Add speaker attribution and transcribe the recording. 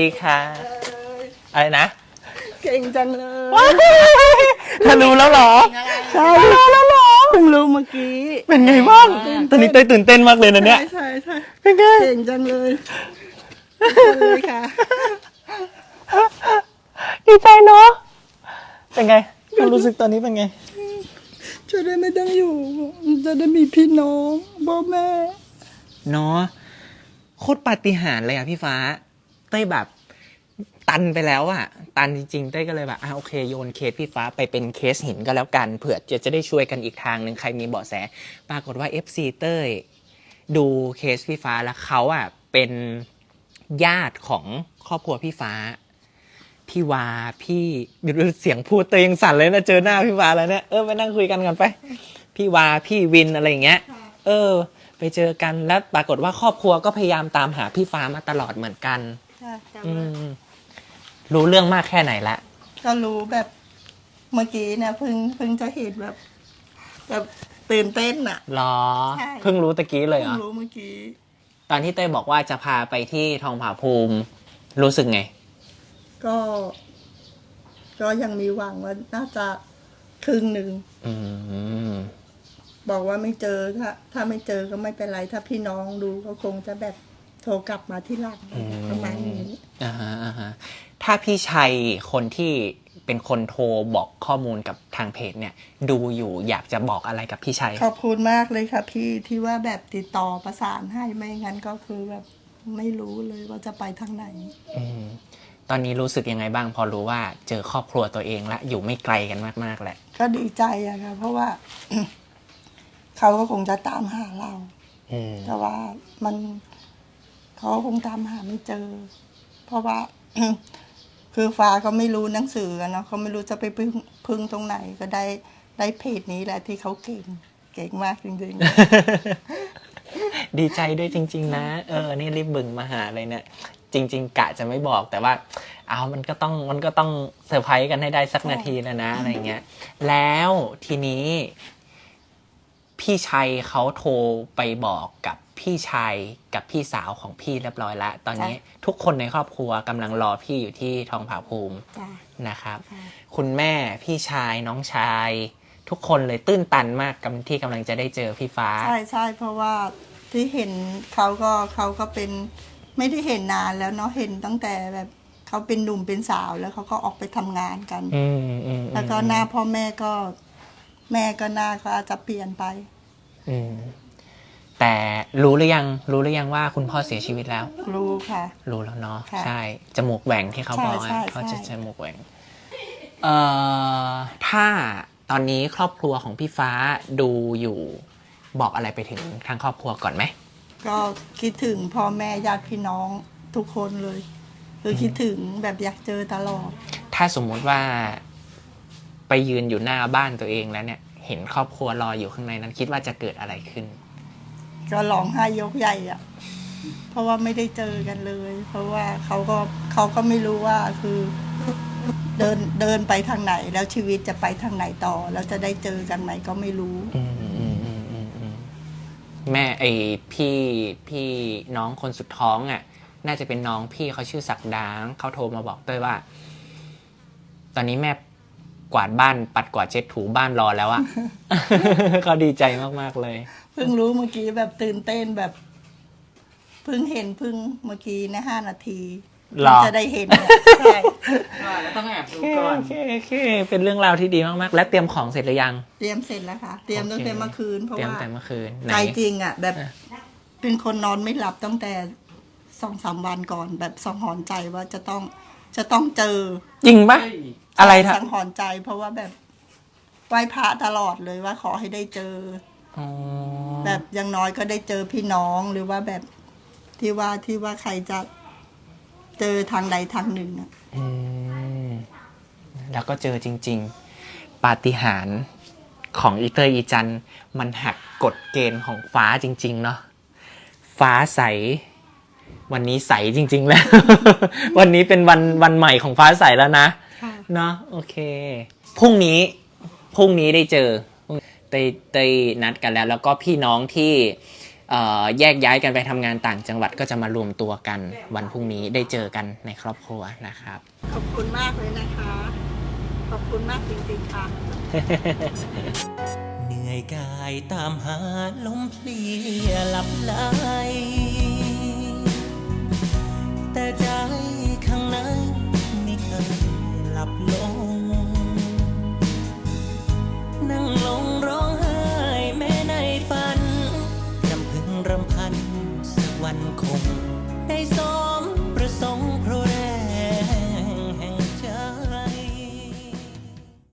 Speaker 1: ดีค่ะ อะไรนะ
Speaker 2: เก่งจังเลย
Speaker 1: เธอรู้แล้วเหรอ
Speaker 2: ใช่รู้แล้วเหรอ เพิ่งรู้เมื่อกี้
Speaker 1: เป็นไงบ้าง ตอนนี้เต้ยตื่นเต้นมากเลยนะเนี่ย
Speaker 2: ใช่ใช่
Speaker 1: เป็นไง
Speaker 2: เก่งจังเลยเลยค่ะ
Speaker 1: ดีใจเนาะ เป็นไงความรู้สึกตอนนี้เป็นไง
Speaker 2: จะได้ไม่ต้องอยู่ จะได้มีพี่น้องพ่อแม่
Speaker 1: เนาะ โคตรปาฏิหาริย์เลยอะพี่ฟ้า เต้ยแบบตันไปแล้วอะตันจริงๆเต้ยก็เลยแบบอะโอเคโยนเคสพี่ฟ้าไปเป็นเคสหินก็แล้วกันเผื่อจะจะได้ช่วยกันอีกทางหนึ่งใครมีเบาะแส ปรากฏว่า FC เต้ยดูเคสพี่ฟ้าแล้วเขาอะเป็นญาติของครอบครัวพี่ฟ้า พี่วาพี่ดูเสียงพูดเตยยังสั่นเลยนะเจอหน้าพี่วาแล้วเนี่ยเออไปนั่งคุยกันกันไป พี่วาพี่วินอะไรอย่างเงี้ย เออ ไปเจอกันแล้วปรากฏว่าครอบครัวก็พยายามตามหาพี่ฟ้ามาตลอดเหมือนกัน อืมรู้เรื่องมากแค่ไหนละ
Speaker 2: ก็รู้แบบเมื่อกี้เนี่ยเพิ่งเพิ่งจะเห็นแบบแบบตื่นเต้นอะ
Speaker 1: หรอ
Speaker 2: ใช่
Speaker 1: เพิ่งรู้ตะกี้เลย
Speaker 2: เพิ่
Speaker 1: เหรงอ
Speaker 2: รู้เมื่อกี้
Speaker 1: ตอนที่เต้ยบอกว่าจะพาไปที่ทองผาภูมิ รู้สึกไง
Speaker 2: ก็ ก็ยังมีหวังว่าน่าจะครึ่งหนึ่ง
Speaker 1: อืม
Speaker 2: บอกว่าไม่เจอถ้า ถ้าไม่เจอก็ไม่เป็นไร ถ้าพี่น้องดูก็คงจะแบบโทรกลับมาที่หลัง
Speaker 1: อืม
Speaker 2: ประมาณนี้
Speaker 1: อ่าฮะอ่าฮะถ้าพี่ชัยคนที่เป็นคนโทรบอกข้อมูลกับทางเพจเนี่ย ดูอยู่อยากจะบอกอะไรกับพี่ชัย
Speaker 2: ขอบคุณมากเลยค่ะพี่ที่ว่าแบบติดต่อประสานให้ไม่งั้นก็คือแบบไม่รู้เลยว่าจะไปทางไหน
Speaker 1: อืมตอนนี้รู้สึกยังไงบ้าง พอรู้ว่าเจอครอบครัวตัวเองและอยู่ไม่ไกลกันมากๆแหละ
Speaker 2: ก็ดีใจอะค่ะเพราะว่า เขาก็คงจะตามหาเรา
Speaker 1: อืม
Speaker 2: แต่ว่ามัน เขาคงตามหาไม่เจอ เพราะว่า คือฟ้าเขาไม่รู้หนังสือเนาะเขาไม่รู้จะไปพึ่งพึ่งตรงไหนก็ได้ได้เพจนี้แหละที่เขาเก่งเก่งมากจริง
Speaker 1: ดีใจด้วยจริง ๆ นะ เออ นี่รีบบึงมาหาเลยเนี่ย จริง ๆ กะจะไม่บอกแต่ว่า เอามันก็ต้องมันก็ต้องเซอร์ไพรส์กันให้ได้สักนาทีแล้วนะอะไรเงี้ย แล้วทีนี้ พี่ชัยเขาโทรไปบอกกับพี่ชายกับพี่สาวของพี่เรียบร้อยแล้วตอนนี้ทุกคนในครอบครัวกำลังรอพี่อยู่ที่ทองผาภูมิ
Speaker 2: ๆจ้ะ
Speaker 1: นะครับ
Speaker 2: ค่ะ
Speaker 1: คุณแม่พี่ชายน้องชาย ทุกคนเลยตื้นตันมากกำที่กำลังจะได้เจอพี่ฟ้า
Speaker 2: ใช่ใช่เพราะว่าที่เห็นเขาก็เขาก็เป็นไม่ได้เห็นนานแล้วเนาะเห็นตั้งแต่แบบเขาเป็นหนุ่มเป็นสาวแล้วเขาก็ออกไปทำงานกัน
Speaker 1: อืมอืมอืม
Speaker 2: แล้วก็หน้าพ่อแม่ก็ แม่ก็หน้าก็อาจจะเปลี่ยนไป
Speaker 1: อืมแต่รู้หรือยัง รู้หรือยังว่าคุณพ่อเสียชีวิตแล้ว
Speaker 2: รู้ค่ะ
Speaker 1: รู้แล้วเนาะ
Speaker 2: ค่ะ
Speaker 1: ใช่จมูกแหว่งที่เขา
Speaker 2: ใช่
Speaker 1: บอก
Speaker 2: ใช่
Speaker 1: อะเขาจะ
Speaker 2: ใช่
Speaker 1: จมูกแหว่งเอ่อถ้าตอนนี้ครอบครัวของพี่ฟ้าดูอยู่บอกอะไรไปถึงทางครอบครัวก่อนไหม
Speaker 2: ก็คิดถึงพ่อแม่ญาติพี่น้องทุกคนเลย คือคิดถึงแบบอยากเจอตลอด
Speaker 1: ถ้าสมมุติว่า ไปยืนอยู่หน้าบ้านตัวเองแล้วเนี่ย เห็นครอบครัวรออยู่ข้างในนั้น คิดว่าจะเกิดอะไรขึ้น
Speaker 2: ก็ร้องไห้ยกใหญ่อะเพราะว่าไม่ได้เจอกันเลย เพราะว่าเขาก็เขาก็ไม่รู้ว่าคือเดินเดินไปทางไหน แล้วชีวิตจะไปทางไหนต่อ แล้วจะได้เจอกันไหมก็ไม่รู้
Speaker 1: อืมอืมอืมอืมอืมแม่ไอพี่พี่น้องคนสุดท้องอะ น่าจะเป็นน้องพี่เขาชื่อศักดางเขาโทรมาบอกเต้ยว่า ตอนนี้แม่ กวาดบ้านปัดกวาดเช็ดถูบ้านรอแล้วอะ เขาดีใจมากๆเลย
Speaker 2: เพิ่งรู้เมื่อกี้แบบตื่นเต้นแบบ เพิ่งเห็นเพิ่งเมื่อกี้นะห้านาที
Speaker 1: หรอ
Speaker 2: จะได้เห็นเนี่ยใช่
Speaker 3: ต้องแอบดู
Speaker 1: โอเค
Speaker 3: ก่อน
Speaker 1: โอเคโอเคเป็นเรื่องราวที่ดีมากๆ และเตรียมของเสร็จหรือยัง
Speaker 2: เตรียมเสร็จแล้วค่ะ เตรียมตั้งแต่เมื่อคืนเพราะ
Speaker 1: เตรียม
Speaker 2: ว่า
Speaker 1: แต่เมื่อคืนไหน
Speaker 2: ใจจริงอะ แบบ
Speaker 1: อะ
Speaker 2: เป็นคนนอนไม่หลับตั้งแต่สองสามวันก่อน แบบสังหรณ์ใจว่าจะต้อง จะต้องเจอ
Speaker 1: จริงปะ
Speaker 3: เฮ้ย
Speaker 1: อะไรท
Speaker 2: สังหรณ์ใจ เพราะว่าแบบไหว้พระตลอดเลยว่าขอให้ได้เจอ
Speaker 1: อ๋อ
Speaker 2: แบบอย่างน้อยก็ได้เจอพี่น้องหรือว่าแบบที่ว่าที่ว่าใครจะเจอทางใดทางหนึ่งอะ
Speaker 1: อืมแล้วก็เจอจริง ๆ ปาฏิหาริย์ของอีเตอร์อีจันมันหักกฎเกณฑ์ของฟ้าจริง ๆ เนาะฟ้าใส วันนี้ใสจริง ๆ แล้ว วันนี้เป็นวันวันใหม่ของฟ้าใสแล้วนะ
Speaker 2: ค่ะ
Speaker 1: เนาะโอเคพรุ่งนี้พรุ่งนี้ได้เจอเตยเตยนัดกันแล้ว แล้วก็พี่น้องที่เอ่อแยกย้ายกันไปทำงานต่างจังหวัดก็จะมารวมตัวกันวันพรุ่งนี้ได้เจอกันในครอบครัวนะครับ
Speaker 2: ขอบคุณมากเลยนะคะ ขอบคุณมากจริงๆค่ะ
Speaker 3: เหนื่อยกายตามหาลมเพลียหลับไหล รำพันสักวันคงได้สอง